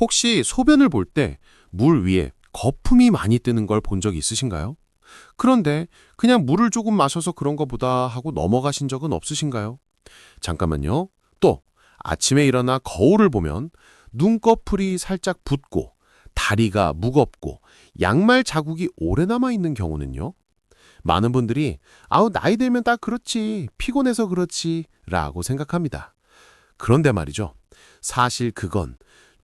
혹시 소변을 볼 때 물 위에 거품이 많이 뜨는 걸 본 적 있으신가요? 그런데 그냥 물을 조금 마셔서 그런 거 보다 하고 넘어가신 적은 없으신가요? 잠깐만요. 또 아침에 일어나 거울을 보면 눈꺼풀이 살짝 붓고 다리가 무겁고 양말 자국이 오래 남아 있는 경우는요. 많은 분들이 아우 나이 들면 다 그렇지 피곤해서 그렇지 라고 생각합니다. 그런데 말이죠. 사실 그건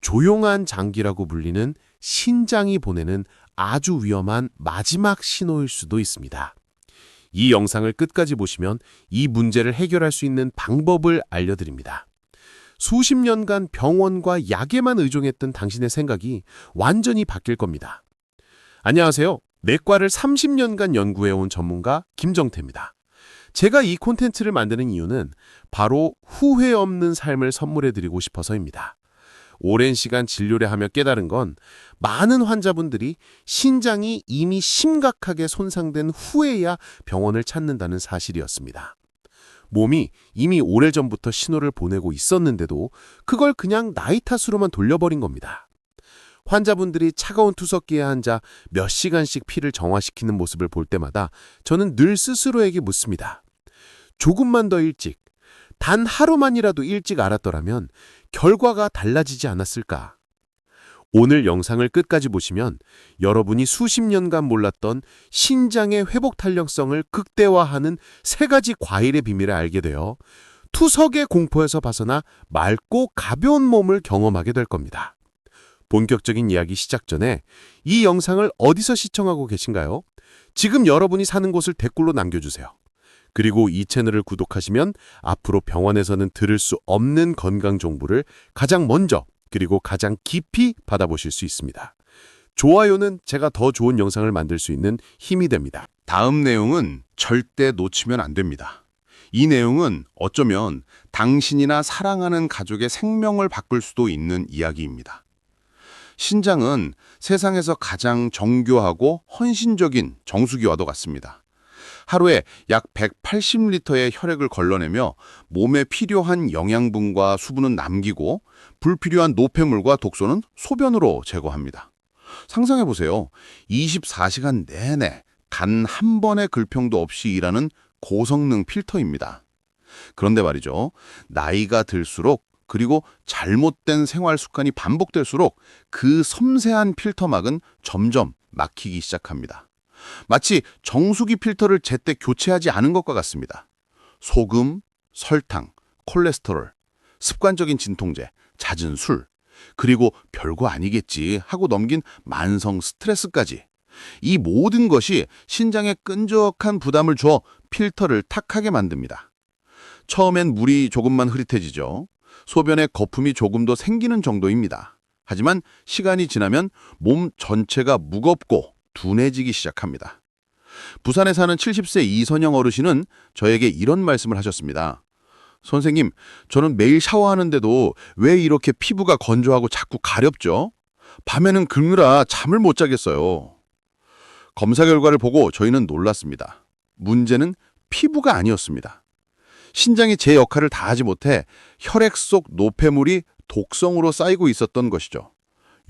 조용한 장기라고 불리는 신장이 보내는 아주 위험한 마지막 신호일 수도 있습니다. 이 영상을 끝까지 보시면 이 문제를 해결할 수 있는 방법을 알려드립니다. 수십 년간 병원과 약에만 의존했던 당신의 생각이 완전히 바뀔 겁니다. 안녕하세요. 내과를 30년간 연구해온 전문가 김정태입니다. 제가 이 콘텐츠를 만드는 이유는 바로 후회 없는 삶을 선물해드리고 싶어서입니다. 오랜 시간 진료를 하며 깨달은 건 많은 환자분들이 신장이 이미 심각하게 손상된 후에야 병원을 찾는다는 사실이었습니다. 몸이 이미 오래전부터 신호를 보내고 있었는데도 그걸 그냥 나이 탓으로만 돌려버린 겁니다. 환자분들이 차가운 투석기에 앉아 몇 시간씩 피를 정화시키는 모습을 볼 때마다 저는 늘 스스로에게 묻습니다. 조금만 더 일찍, 단 하루만이라도 일찍 알았더라면 결과가 달라지지 않았을까? 오늘 영상을 끝까지 보시면 여러분이 수십 년간 몰랐던 신장의 회복 탄력성을 극대화하는 세 가지 과일의 비밀을 알게 되어 투석의 공포에서 벗어나 맑고 가벼운 몸을 경험하게 될 겁니다. 본격적인 이야기 시작 전에 이 영상을 어디서 시청하고 계신가요? 지금 여러분이 사는 곳을 댓글로 남겨주세요. 그리고 이 채널을 구독하시면 앞으로 병원에서는 들을 수 없는 건강 정보를 가장 먼저 그리고 가장 깊이 받아보실 수 있습니다. 좋아요는 제가 더 좋은 영상을 만들 수 있는 힘이 됩니다. 다음 내용은 절대 놓치면 안 됩니다. 이 내용은 어쩌면 당신이나 사랑하는 가족의 생명을 바꿀 수도 있는 이야기입니다. 신장은 세상에서 가장 정교하고 헌신적인 정수기와도 같습니다. 하루에 약 180리터의 혈액을 걸러내며 몸에 필요한 영양분과 수분은 남기고 불필요한 노폐물과 독소는 소변으로 제거합니다. 상상해 보세요. 24시간 내내 단 한 번의 글평도 없이 일하는 고성능 필터입니다. 그런데 말이죠. 나이가 들수록 그리고 잘못된 생활 습관이 반복될수록 그 섬세한 필터막은 점점 막히기 시작합니다. 마치 정수기 필터를 제때 교체하지 않은 것과 같습니다. 소금, 설탕, 콜레스테롤, 습관적인 진통제, 잦은 술, 그리고 별거 아니겠지 하고 넘긴 만성 스트레스까지. 이 모든 것이 신장에 끈적한 부담을 줘 필터를 탁하게 만듭니다. 처음엔 물이 조금만 흐릿해지죠. 소변에 거품이 조금 더 생기는 정도입니다. 하지만 시간이 지나면 몸 전체가 무겁고 둔해지기 시작합니다. 부산에 사는 70세 이선영 어르신은 저에게 이런 말씀을 하셨습니다. 선생님, 저는 매일 샤워하는데도 왜 이렇게 피부가 건조하고 자꾸 가렵죠? 밤에는 긁느라 잠을 못 자겠어요. 검사 결과를 보고 저희는 놀랐습니다. 문제는 피부가 아니었습니다. 신장이 제 역할을 다하지 못해 혈액 속 노폐물이 독성으로 쌓이고 있었던 것이죠.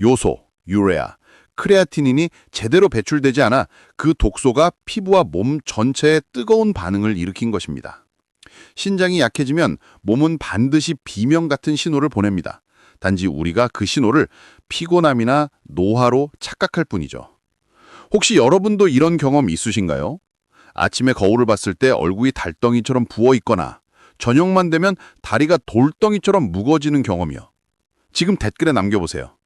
요소, 유레아, 크레아티닌이 제대로 배출되지 않아 그 독소가 피부와 몸 전체에 뜨거운 반응을 일으킨 것입니다. 신장이 약해지면 몸은 반드시 비명 같은 신호를 보냅니다. 단지 우리가 그 신호를 피곤함이나 노화로 착각할 뿐이죠. 혹시 여러분도 이런 경험 있으신가요? 아침에 거울을 봤을 때 얼굴이 달덩이처럼 부어 있거나 저녁만 되면 다리가 돌덩이처럼 무거워지는 경험이요. 지금 댓글에 남겨보세요.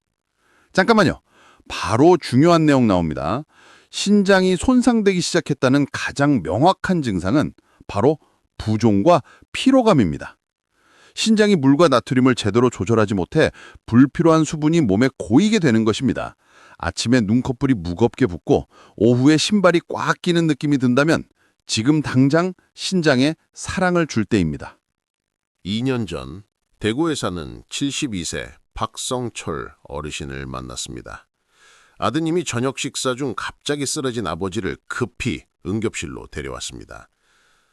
잠깐만요. 바로 중요한 내용 나옵니다. 신장이 손상되기 시작했다는 가장 명확한 증상은 바로 부종과 피로감입니다. 신장이 물과 나트륨을 제대로 조절하지 못해 불필요한 수분이 몸에 고이게 되는 것입니다. 아침에 눈꺼풀이 무겁게 붓고 오후에 신발이 꽉 끼는 느낌이 든다면 지금 당장 신장에 사랑을 줄 때입니다. 2년 전 대구에 사는 72세 박성철 어르신을 만났습니다. 아드님이 저녁 식사 중 갑자기 쓰러진 아버지를 급히 응급실로 데려왔습니다.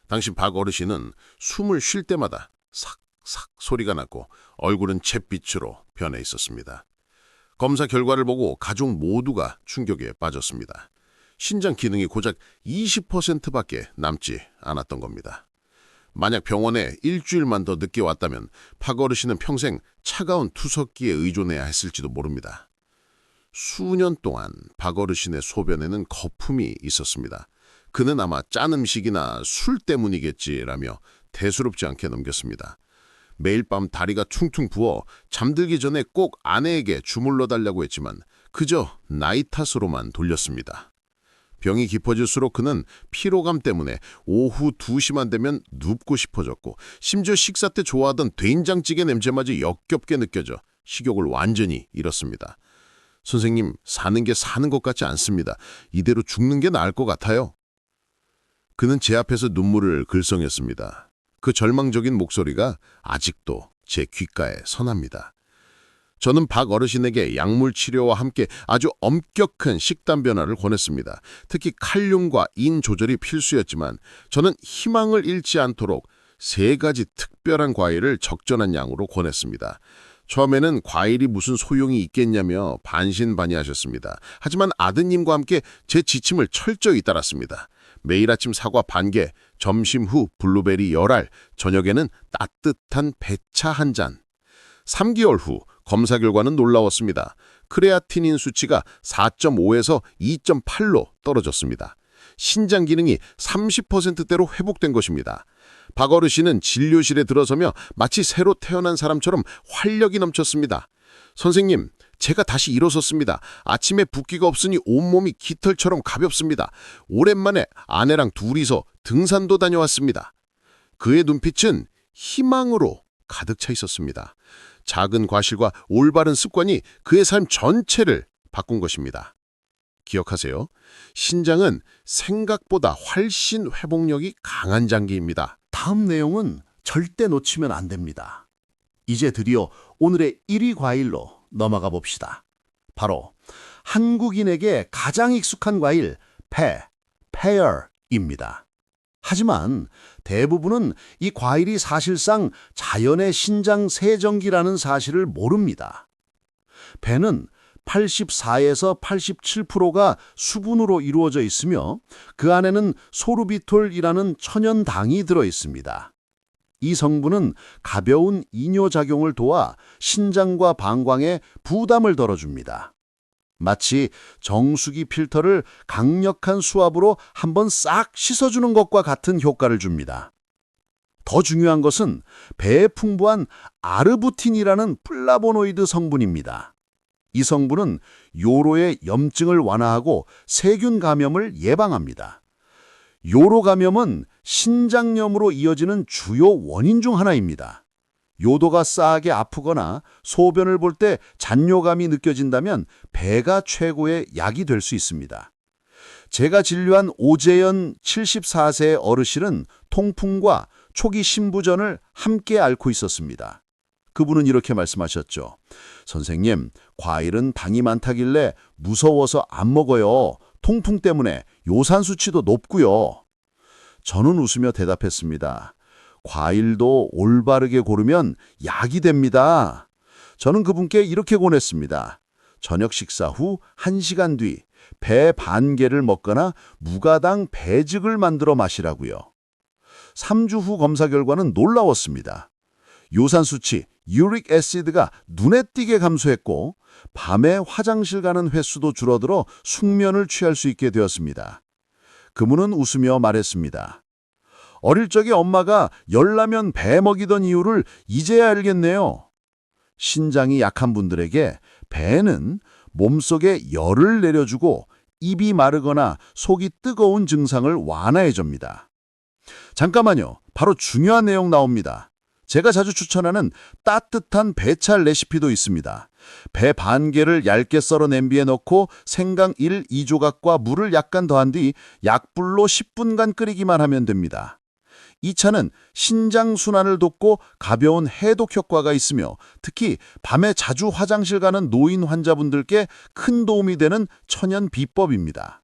당시 박 어르신은 숨을 쉴 때마다 삭삭 소리가 났고 얼굴은 잿빛으로 변해 있었습니다. 검사 결과를 보고 가족 모두가 충격에 빠졌습니다. 신장 기능이 고작 20%밖에 남지 않았던 겁니다. 만약 병원에 일주일만 더 늦게 왔다면 박 어르신은 평생 차가운 투석기에 의존해야 했을지도 모릅니다. 수년 동안 박 어르신의 소변에는 거품이 있었습니다. 그는 아마 짠 음식이나 술 때문이겠지라며 대수롭지 않게 넘겼습니다. 매일 밤 다리가 퉁퉁 부어 잠들기 전에 꼭 아내에게 주물러 달라고 했지만 그저 나이 탓으로만 돌렸습니다. 병이 깊어질수록 그는 피로감 때문에 오후 2시만 되면 눕고 싶어졌고 심지어 식사 때 좋아하던 된장찌개 냄새마저 역겹게 느껴져 식욕을 완전히 잃었습니다. 선생님, 사는 게 사는 것 같지 않습니다. 이대로 죽는 게 나을 것 같아요. 그는 제 앞에서 눈물을 글썽였습니다. 그 절망적인 목소리가 아직도 제 귓가에 선합니다. 저는 박 어르신에게 약물 치료와 함께 아주 엄격한 식단 변화를 권했습니다. 특히 칼륨과 인 조절이 필수였지만 저는 희망을 잃지 않도록 세 가지 특별한 과일을 적절한 양으로 권했습니다. 처음에는 과일이 무슨 소용이 있겠냐며 반신반의하셨습니다. 하지만 아드님과 함께 제 지침을 철저히 따랐습니다. 매일 아침 사과 반 개, 점심 후 블루베리 열알, 저녁에는 따뜻한 배차 한 잔. 3개월 후 검사 결과는 놀라웠습니다. 크레아티닌 수치가 4.5에서 2.8로 떨어졌습니다. 신장 기능이 30%대로 회복된 것입니다. 박 어르신은 진료실에 들어서며 마치 새로 태어난 사람처럼 활력이 넘쳤습니다. 선생님, 제가 다시 일어섰습니다. 아침에 붓기가 없으니 온몸이 깃털처럼 가볍습니다. 오랜만에 아내랑 둘이서 등산도 다녀왔습니다. 그의 눈빛은 희망으로 가득 차 있었습니다. 작은 과실과 올바른 습관이 그의 삶 전체를 바꾼 것입니다. 기억하세요. 신장은 생각보다 훨씬 회복력이 강한 장기입니다. 다음 내용은 절대 놓치면 안 됩니다. 이제 드디어 오늘의 1위 과일로 넘어가 봅시다. 바로 한국인에게 가장 익숙한 과일 페, 페어입니다. 하지만 대부분은 이 과일이 사실상 자연의 신장 세정기라는 사실을 모릅니다. 배는 84에서 87%가 수분으로 이루어져 있으며 그 안에는 소르비톨이라는 천연당이 들어 있습니다. 이 성분은 가벼운 이뇨작용을 도와 신장과 방광에 부담을 덜어줍니다. 마치 정수기 필터를 강력한 수압으로 한번 싹 씻어주는 것과 같은 효과를 줍니다. 더 중요한 것은 배에 풍부한 아르부틴이라는 플라보노이드 성분입니다. 이 성분은 요로의 염증을 완화하고 세균 감염을 예방합니다. 요로 감염은 신장염으로 이어지는 주요 원인 중 하나입니다. 요도가 싸하게 아프거나 소변을 볼 때 잔뇨감이 느껴진다면 배가 최고의 약이 될 수 있습니다. 제가 진료한 오재현 74세 어르신은 통풍과 초기 신부전을 함께 앓고 있었습니다. 그분은 이렇게 말씀하셨죠. 선생님, 과일은 당이 많다길래 무서워서 안 먹어요. 통풍 때문에 요산 수치도 높고요. 저는 웃으며 대답했습니다. 과일도 올바르게 고르면 약이 됩니다. 저는 그분께 이렇게 권했습니다. 저녁 식사 후 1시간 뒤 배 반 개를 먹거나 무가당 배즙을 만들어 마시라고요. 3주 후 검사 결과는 놀라웠습니다. 요산 수치, 유릭 애시드가 눈에 띄게 감소했고 밤에 화장실 가는 횟수도 줄어들어 숙면을 취할 수 있게 되었습니다. 그분은 웃으며 말했습니다. 어릴 적에 엄마가 열나면 배 먹이던 이유를 이제야 알겠네요. 신장이 약한 분들에게 배는 몸속에 열을 내려주고 입이 마르거나 속이 뜨거운 증상을 완화해 줍니다. 잠깐만요. 바로 중요한 내용 나옵니다. 제가 자주 추천하는 따뜻한 배찰 레시피도 있습니다. 배 반 개를 얇게 썰어 냄비에 넣고 생강 1, 2조각과 물을 약간 더한 뒤 약불로 10분간 끓이기만 하면 됩니다. 이 차는 신장 순환을 돕고 가벼운 해독 효과가 있으며 특히 밤에 자주 화장실 가는 노인 환자분들께 큰 도움이 되는 천연 비법입니다.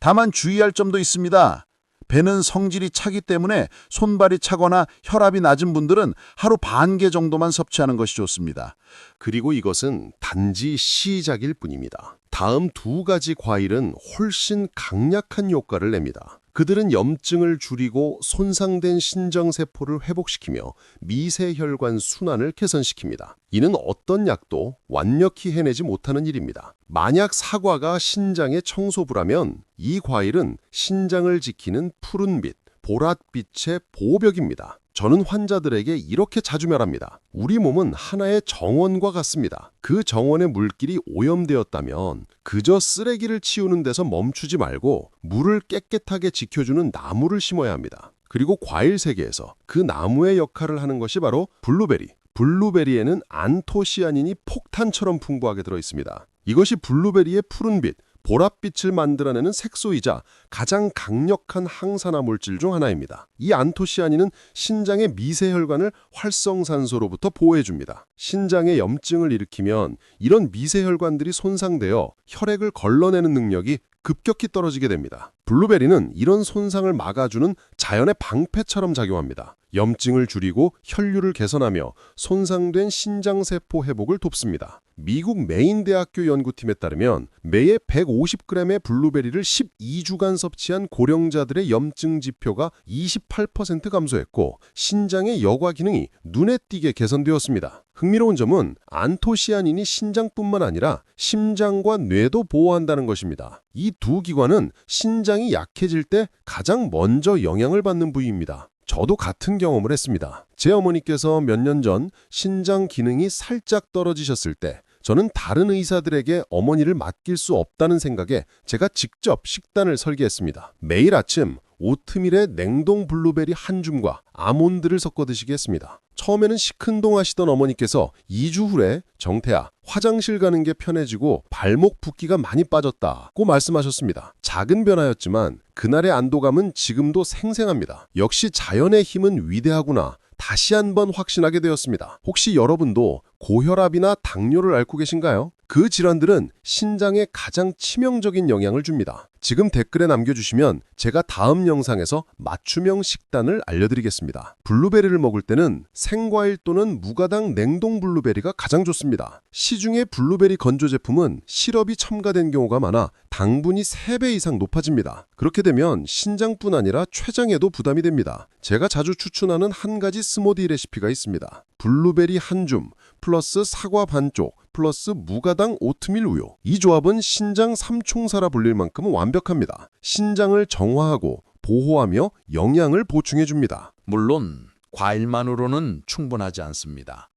다만 주의할 점도 있습니다. 배는 성질이 차기 때문에 손발이 차거나 혈압이 낮은 분들은 하루 반 개 정도만 섭취하는 것이 좋습니다. 그리고 이것은 단지 시작일 뿐입니다. 다음 두 가지 과일은 훨씬 강력한 효과를 냅니다. 그들은 염증을 줄이고 손상된 신정세포를 회복시키며 미세혈관 순환을 개선시킵니다. 이는 어떤 약도 완벽히 해내지 못하는 일입니다. 만약 사과가 신장의 청소부라면 이 과일은 신장을 지키는 푸른빛, 보랏빛의 보호벽입니다. 저는 환자들에게 이렇게 자주 말합니다. 우리 몸은 하나의 정원과 같습니다. 그 정원의 물길이 오염되었다면 그저 쓰레기를 치우는 데서 멈추지 말고 물을 깨끗하게 지켜주는 나무를 심어야 합니다. 그리고 과일 세계에서 그 나무의 역할을 하는 것이 바로 블루베리. 블루베리에는 안토시아닌이 폭탄처럼 풍부하게 들어 있습니다. 이것이 블루베리의 푸른빛, 보랏빛을 만들어내는 색소이자 가장 강력한 항산화 물질 중 하나입니다. 이 안토시아닌은 신장의 미세혈관을 활성산소로부터 보호해줍니다. 신장에 염증을 일으키면 이런 미세혈관들이 손상되어 혈액을 걸러내는 능력이 급격히 떨어지게 됩니다. 블루베리는 이런 손상을 막아주는 자연의 방패처럼 작용합니다. 염증을 줄이고 혈류를 개선하며 손상된 신장세포 회복을 돕습니다. 미국 메인 대학교 연구팀에 따르면 매해 150g의 블루베리를 12주간 섭취한 고령자들의 염증 지표가 28% 감소했고 신장의 여과 기능이 눈에 띄게 개선되었습니다. 흥미로운 점은 안토시아닌이 신장뿐만 아니라 심장과 뇌도 보호한다는 것입니다. 이 두 기관은 신장이 약해질 때 가장 먼저 영향을 받는 부위입니다. 저도 같은 경험을 했습니다. 제 어머니께서 몇 년 전 신장 기능이 살짝 떨어지셨을 때 저는 다른 의사들에게 어머니를 맡길 수 없다는 생각에 제가 직접 식단을 설계했습니다. 매일 아침 오트밀에 냉동 블루베리 한 줌과 아몬드를 섞어 드시게 했습니다. 처음에는 시큰둥하시던 어머니께서 2주 후에 정태야 화장실 가는 게 편해지고 발목 붓기가 많이 빠졌다고 말씀하셨습니다. 작은 변화였지만 그날의 안도감은 지금도 생생합니다. 역시 자연의 힘은 위대하구나. 다시 한번 확신하게 되었습니다. 혹시 여러분도 고혈압이나 당뇨를 앓고 계신가요? 그 질환들은 신장에 가장 치명적인 영향을 줍니다. 지금 댓글에 남겨주시면 제가 다음 영상에서 맞춤형 식단을 알려드리겠습니다. 블루베리를 먹을 때는 생과일 또는 무가당 냉동 블루베리가 가장 좋습니다. 시중의 블루베리 건조 제품은 시럽이 첨가된 경우가 많아 당분이 3배 이상 높아집니다. 그렇게 되면 신장뿐 아니라 췌장에도 부담이 됩니다. 제가 자주 추천하는 한 가지 스모디 레시피가 있습니다. 블루베리 한 줌 플러스 사과 반쪽 플러스 무가당 오트밀 우유. 이 조합은 신장 삼총사라 불릴 만큼 완벽합니다. 신장을 정화하고 보호하며 영양을 보충해 줍니다. 물론 과일만으로는 충분하지 않습니다.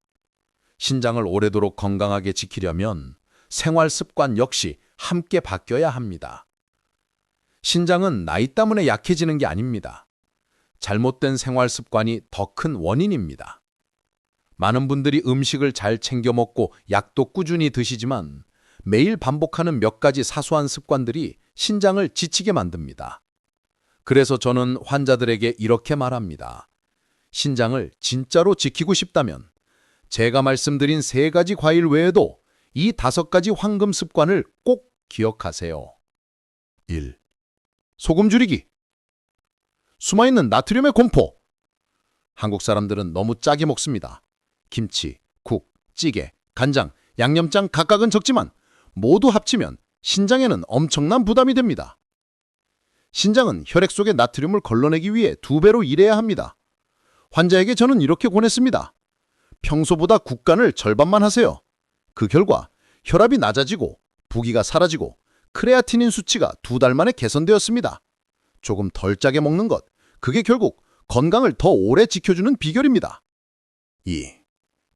신장을 오래도록 건강하게 지키려면 생활 습관 역시 함께 바뀌어야 합니다. 신장은 나이 때문에 약해지는 게 아닙니다. 잘못된 생활 습관이 더 큰 원인입니다. 많은 분들이 음식을 잘 챙겨 먹고 약도 꾸준히 드시지만 매일 반복하는 몇 가지 사소한 습관들이 신장을 지치게 만듭니다. 그래서 저는 환자들에게 이렇게 말합니다. 신장을 진짜로 지키고 싶다면 제가 말씀드린 세 가지 과일 외에도 이 다섯 가지 황금 습관을 꼭 기억하세요. 1. 소금 줄이기. 숨어있는 나트륨의 공포. 한국 사람들은 너무 짜게 먹습니다. 김치, 국, 찌개, 간장, 양념장 각각은 적지만 모두 합치면 신장에는 엄청난 부담이 됩니다. 신장은 혈액 속의 나트륨을 걸러내기 위해 두 배로 일해야 합니다. 환자에게 저는 이렇게 권했습니다. 평소보다 국간을 절반만 하세요. 그 결과 혈압이 낮아지고 부기가 사라지고 크레아티닌 수치가 두 달 만에 개선되었습니다. 조금 덜 짜게 먹는 것, 그게 결국 건강을 더 오래 지켜주는 비결입니다. 2.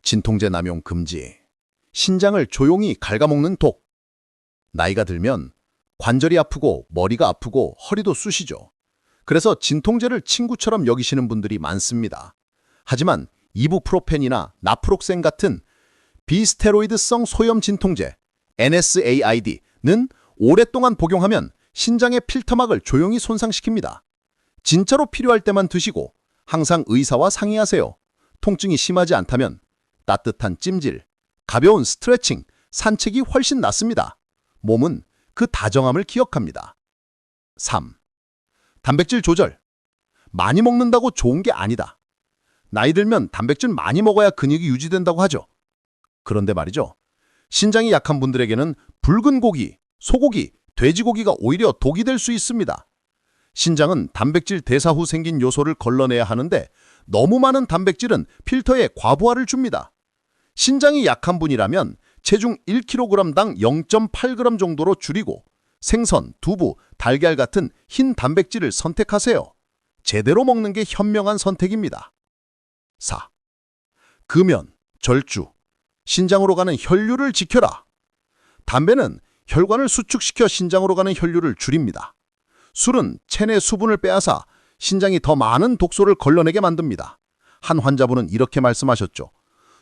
진통제 남용 금지. 신장을 조용히 갉아먹는 독. 나이가 들면 관절이 아프고 머리가 아프고 허리도 쑤시죠. 그래서 진통제를 친구처럼 여기시는 분들이 많습니다. 하지만 이부프로펜이나 나프록센 같은 비스테로이드성 소염 진통제 NSAID는 오랫동안 복용하면 신장의 필터막을 조용히 손상시킵니다. 진짜로 필요할 때만 드시고 항상 의사와 상의하세요. 통증이 심하지 않다면 따뜻한 찜질, 가벼운 스트레칭, 산책이 훨씬 낫습니다. 몸은 그 다정함을 기억합니다. 3. 단백질 조절. 많이 먹는다고 좋은 게 아니다. 나이 들면 단백질 많이 먹어야 근육이 유지된다고 하죠. 그런데 말이죠. 신장이 약한 분들에게는 붉은 고기, 소고기, 돼지고기가 오히려 독이 될 수 있습니다. 신장은 단백질 대사 후 생긴 요소를 걸러내야 하는데 너무 많은 단백질은 필터에 과부하를 줍니다. 신장이 약한 분이라면 체중 1kg당 0.8g 정도로 줄이고 생선, 두부, 달걀 같은 흰 단백질을 선택하세요. 제대로 먹는 게 현명한 선택입니다. 4. 금연, 절주, 신장으로 가는 혈류를 지켜라. 담배는 혈관을 수축시켜 신장으로 가는 혈류를 줄입니다. 술은 체내 수분을 빼앗아 신장이 더 많은 독소를 걸러내게 만듭니다. 한 환자분은 이렇게 말씀하셨죠.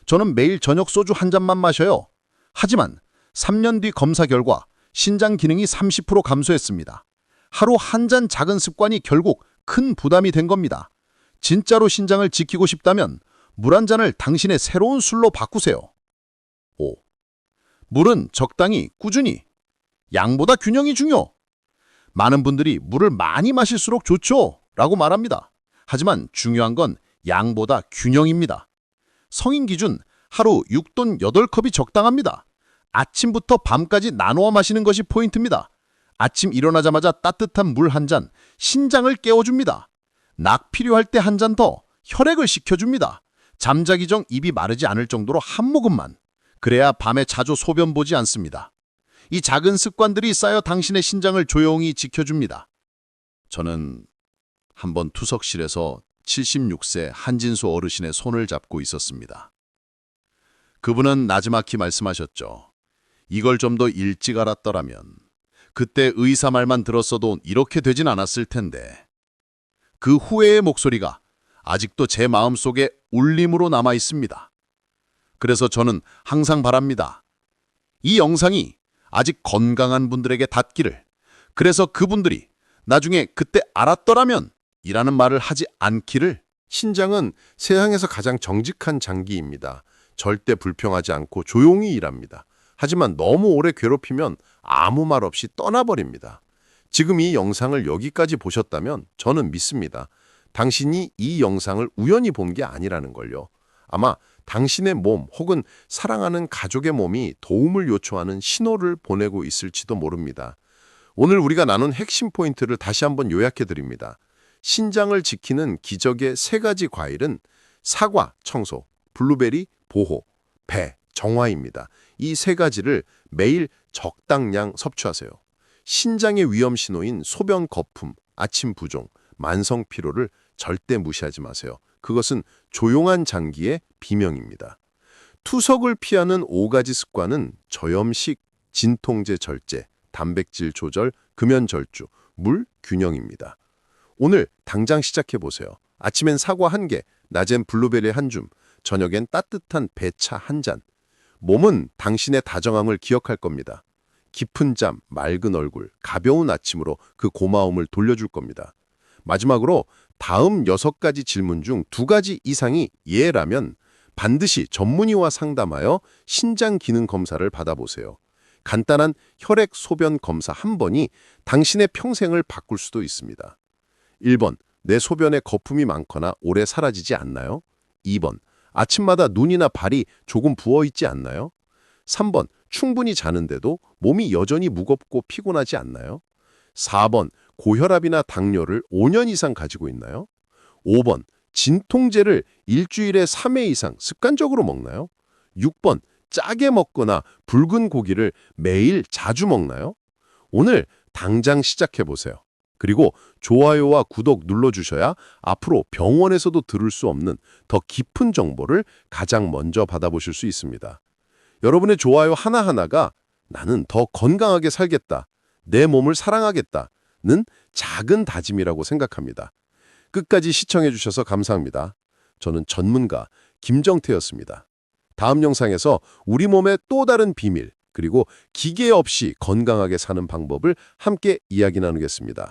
저는 매일 저녁 소주 한 잔만 마셔요. 하지만 3년 뒤 검사 결과 신장 기능이 30% 감소했습니다. 하루 한 잔 작은 습관이 결국 큰 부담이 된 겁니다. 진짜로 신장을 지키고 싶다면 물 한 잔을 당신의 새로운 술로 바꾸세요. 5. 물은 적당히 꾸준히. 양보다 균형이 중요. 많은 분들이 물을 많이 마실수록 좋죠. 라고 말합니다. 하지만 중요한 건 양보다 균형입니다. 성인 기준 하루 6돈 8컵이 적당합니다. 아침부터 밤까지 나누어 마시는 것이 포인트입니다. 아침 일어나자마자 따뜻한 물 한 잔, 신장을 깨워줍니다. 낙 필요할 때 한 잔 더, 혈액을 식혀줍니다. 잠자기 전 입이 마르지 않을 정도로 한 모금만. 그래야 밤에 자주 소변 보지 않습니다. 이 작은 습관들이 쌓여 당신의 신장을 조용히 지켜줍니다. 저는 한번 투석실에서 76세 한진수 어르신의 손을 잡고 있었습니다. 그분은 나지막히 말씀하셨죠. 이걸 좀 더 일찍 알았더라면 그때 의사 말만 들었어도 이렇게 되진 않았을 텐데. 그 후회의 목소리가 아직도 제 마음속에 울림으로 남아 있습니다. 그래서 저는 항상 바랍니다. 이 영상이 아직 건강한 분들에게 닿기를. 그래서 그분들이 나중에 그때 알았더라면 이라는 말을 하지 않기를. 신장은 세상에서 가장 정직한 장기입니다. 절대 불평하지 않고 조용히 일합니다. 하지만 너무 오래 괴롭히면 아무 말 없이 떠나버립니다. 지금 이 영상을 여기까지 보셨다면 저는 믿습니다. 당신이 이 영상을 우연히 본 게 아니라는 걸요. 아마 당신의 몸 혹은 사랑하는 가족의 몸이 도움을 요청하는 신호를 보내고 있을지도 모릅니다. 오늘 우리가 나눈 핵심 포인트를 다시 한번 요약해 드립니다. 신장을 지키는 기적의 세 가지 과일은 사과, 청소, 블루베리, 보호, 배, 정화입니다. 이 세 가지를 매일 적당량 섭취하세요. 신장의 위험 신호인 소변 거품, 아침 부종, 만성 피로를 절대 무시하지 마세요. 그것은 조용한 장기의 비명입니다. 투석을 피하는 5가지 습관은 저염식, 진통제 절제, 단백질 조절, 금연 절주, 물 균형입니다. 오늘 당장 시작해 보세요. 아침엔 사과 한 개, 낮엔 블루베리 한 줌, 저녁엔 따뜻한 배차 한 잔. 몸은 당신의 다정함을 기억할 겁니다. 깊은 잠, 맑은 얼굴, 가벼운 아침으로 그 고마움을 돌려줄 겁니다. 마지막으로 다음 여섯 가지 질문 중두 가지 이상이 예라면 반드시 전문의와 상담하여 신장 기능 검사를 받아보세요. 간단한 혈액 소변 검사 한 번이 당신의 평생을 바꿀 수도 있습니다. 1번, 내 소변에 거품이 많거나 오래 사라지지 않나요? 2번, 아침마다 눈이나 발이 조금 부어있지 않나요? 3번, 충분히 자는데도 몸이 여전히 무겁고 피곤하지 않나요? 4번, 고혈압이나 당뇨를 5년 이상 가지고 있나요? 5번, 진통제를 일주일에 3회 이상 습관적으로 먹나요? 6번, 짜게 먹거나 붉은 고기를 매일 자주 먹나요? 오늘 당장 시작해 보세요. 그리고 좋아요와 구독 눌러주셔야 앞으로 병원에서도 들을 수 없는 더 깊은 정보를 가장 먼저 받아보실 수 있습니다. 여러분의 좋아요 하나하나가 나는 더 건강하게 살겠다, 내 몸을 사랑하겠다 는 작은 다짐이라고 생각합니다. 끝까지 시청해 주셔서 감사합니다. 저는 전문가 김정태였습니다. 다음 영상에서 우리 몸의 또 다른 비밀, 그리고 기계 없이 건강하게 사는 방법을 함께 이야기 나누겠습니다.